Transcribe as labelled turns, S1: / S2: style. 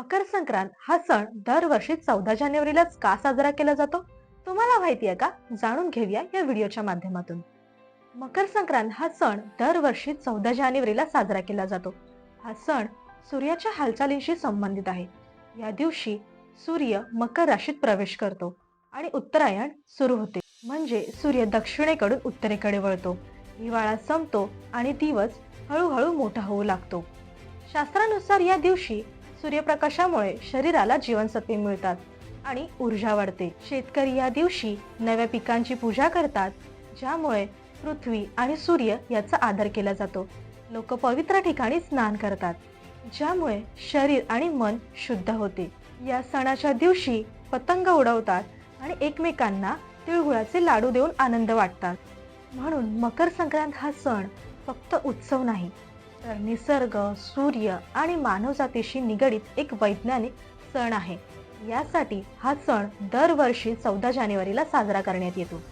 S1: मकर संक्रांत हा सण दरवर्षी चौदा जानेवारीलाच का साजरा केला जातो? तुम्हाला माहिती आहे का? जाणून घेऊया या व्हिडिओच्या माध्यमातून. मकर संक्रांत हा सण दरवर्षी चौदा जानेवारीला साजरा केला जातो. हा सण सूर्याच्या हालचालींशी संबंधित आहे. या दिवशी सूर्य मकर राशीत प्रवेश करतो आणि उत्तरायण सुरू होते. म्हणजे सूर्य दक्षिणेकडून उत्तरेकडे वळतो. हिवाळा संपतो आणि दिवस हळूहळू मोठा होऊ लागतो. शास्त्रानुसार या दिवशी सूर्यप्रकाशामुळे शरीराला जीवनसत्वे मिळतात आणि ऊर्जा वाढते. शेतकरी या दिवशी नव्या पिकांची पूजा करतात ज्यामुळे पृथ्वी आणि सूर्य याचा आदर केला जातो. लोक पवित्र ठिकाणी स्नान करतात ज्यामुळे शरीर आणि मन शुद्ध होते. या सणाच्या दिवशी पतंग उडवतात आणि एकमेकांना तिळगुळाचे लाडू देऊन आनंद वाटतात. म्हणून मकर संक्रांत हा सण फक्त उत्सव नाही तर निसर्ग सूर्य आणि मानवजातीशी निगडीत एक वैज्ञानिक सण आहे. यासाठी हा सण दरवर्षी चौदा जानेवारीला साजरा करण्यात येतो.